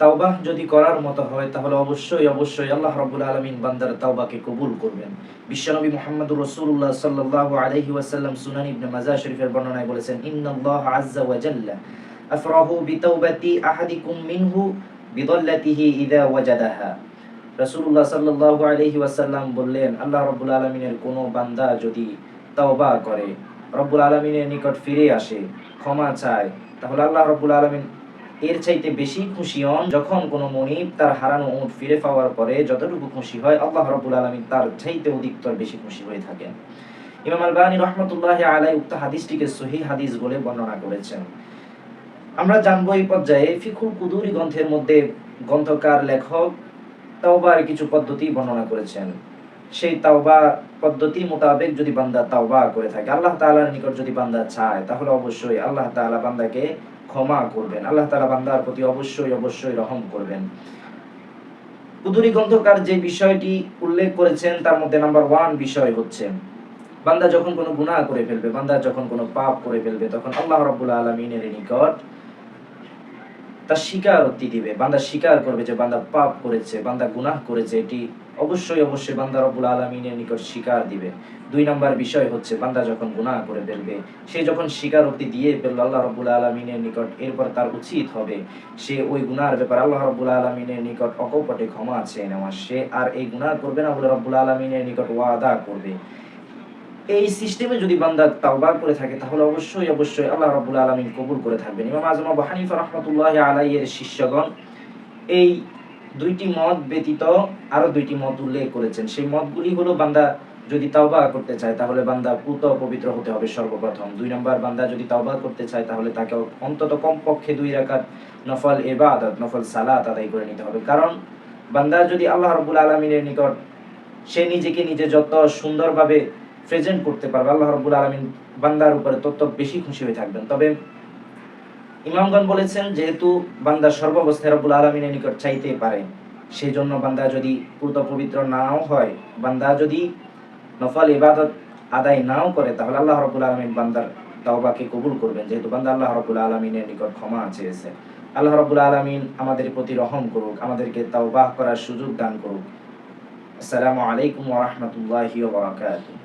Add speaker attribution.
Speaker 1: তাওবাহ যদি করার মতো হয়, তাহলে অবশ্যই অবশ্যই আল্লাহ রাব্বুল আলামিন বান্দার তাওবাকে কবুল করবেন। বিশ্বনবী মুহাম্মদুর রাসূলুল্লাহ সাল্লাল্লাহু আলাইহি ওয়াসাল্লাম সুনান ইবনে মাজাহ শরীফের বর্ণনায় বলেছেন, ইন্নাল্লাহ আযজা ওয়া জাল্লা, আফরাহু বিতাওবাতি আহাদিকুম মিনহু বিদাল্লাতিহি ইযা ওয়াজাদাহা। রাসূলুল্লাহ সাল্লাল্লাহু আলাইহি ওয়াসাল্লাম বললেন, আল্লাহ রাব্বুল আলামিনের কোনো বান্দা যদি তাওবা করে, রব্বুল আলামিনের নিকট ফিরে আসে, ক্ষমা চায়, তাহলে আল্লাহ রব্বুল আলামিন এর চাইতে বেশি খুশি হন যখন কোনো মনিব তার হারানো উট ফিরে পাওয়ার পরে যতটুকু খুশি হয় আল্লাহ রব্বুল আলামিন তার চাইতে অধিকতর বেশি খুশি হয়ে থাকেন। ইমাম আলবানী রহমতুল্লাহ আলাই উক্ত হাদিসটিকে সহি হাদিস বলে বর্ণনা করেছেন। আমরা জানব এই পর্যায়ে ফিকুল কুদুরি গ্রন্থের মধ্যে গ্রন্থকার লেখক তাওবার কিছু পদ্ধতি বর্ণনা করেছেন। সেই তাওবা পদ্ধতি মোতাবেক যদি বান্দা তাওবা করে থাকে, আল্লাহ তাআলার নিকট যদি বান্দা চায়, তাহলে অবশ্যই আল্লাহ তাআলা বান্দাকে ক্ষমা করবেন। আল্লাহ তাআলা বান্দার প্রতি অবশ্যই অবশ্যই রহম করবেন। কুদুরি গ্রন্থকার যে বিষয়টি উল্লেখ করেছেন, তার মধ্যে নাম্বার ওয়ান বিষয় হচ্ছে, বান্দা যখন কোনো গুনাহ করে ফেলবে, বান্দা যখন কোনো পাপ করে ফেলবে, তখন আল্লাহ রাব্বুল আলামিনের নিকট তার স্বীকারোক্তি দিবে, বান্দা স্বীকার করবে যে বান্দা পাপ করেছে, বান্দা গুনাহ করেছে, এটি অবশ্যই অবশ্যই বান্দা রব্বুল আলমিনের নিকট স্বীকার দিবে। দুই নাম্বার বিষয় হচ্ছে, বান্দা যখন গুনাহ করে ফেলবে, সে যখন স্বীকারোক্তি দিয়ে ফেলল আল্লাহ রব্বুল আলমিনের নিকট, এরপর তার উচিত হবে, সে ওই গুনার ব্যাপার আল্লাহ রব্বুল আলমিনের নিকট অকপটে ক্ষমা চেয়ে নেওয়া। সে আর এই গুনাহ করবে না বলে রব্বুল আলমিনের নিকট ওয়াদা করবে। এই সিস্টেমে যদি বান্দা তাওবা করে থাকে, তাহলে অবশ্যই অবশ্যই আল্লাহ রাব্বুল আলামিন কবুল করে থাকবেন। ইমাম আজম আবু হানিফা রাহমাতুল্লাহি আলাইহির শিষ্যগণ এই দুইটি মত ব্যতীত আরও দুইটি মত উল্লেখ করেছেন। সেই মতগুলি হলো, বান্দা যদি তাওবা করতে চায়, তাহলে বান্দা পুত পবিত্র হতে হবে সর্বপ্রথম। দুই নম্বর, বান্দা যদি তাওবা করতে চায়, তাহলে তাকে অন্তত কমপক্ষে দুই রাকাত নফল ইবাদত, নফল সালাত আদায় করে নিতে হবে। কারণ বান্দা যদি আল্লাহ রাব্বুল আলামিনের নিকট সে নিজেকে নিজে যত সুন্দরভাবে প্রেজেন্ট করতে পারবে। আল্লাহ রাব্বুল আলামিন বান্দার উপরে তত বেশি খুশি হয়ে থাকবেন। তবে ইমামগণ বলেছেন, যেহেতু বান্দা সর্বাবস্থায় রব্বুল আলামিনের নিকট চাইতে পারে সেই জন্য বান্দা যদি পূর্ত পবিত্র নাও হয়, বান্দা যদি নফল ইবাদত আদায় নাও করে, তাহলে আল্লাহ রাব্বুল আলামিন বান্দার তাওবাকে কবুল করবেন। যেহেতু বান্দা আল্লাহ রাব্বুল আলামিনের নিকট ক্ষমা চেয়েছে। আল্লাহ রাব্বুল আলামিন আমাদের প্রতি রহম করুক, আমাদেরকে তাওবাহ করার সুযোগ দান করুক। আসসালামু আলাইকুম ওয়া রাহমাতুল্লাহি ওয়া বারাকাতুহু।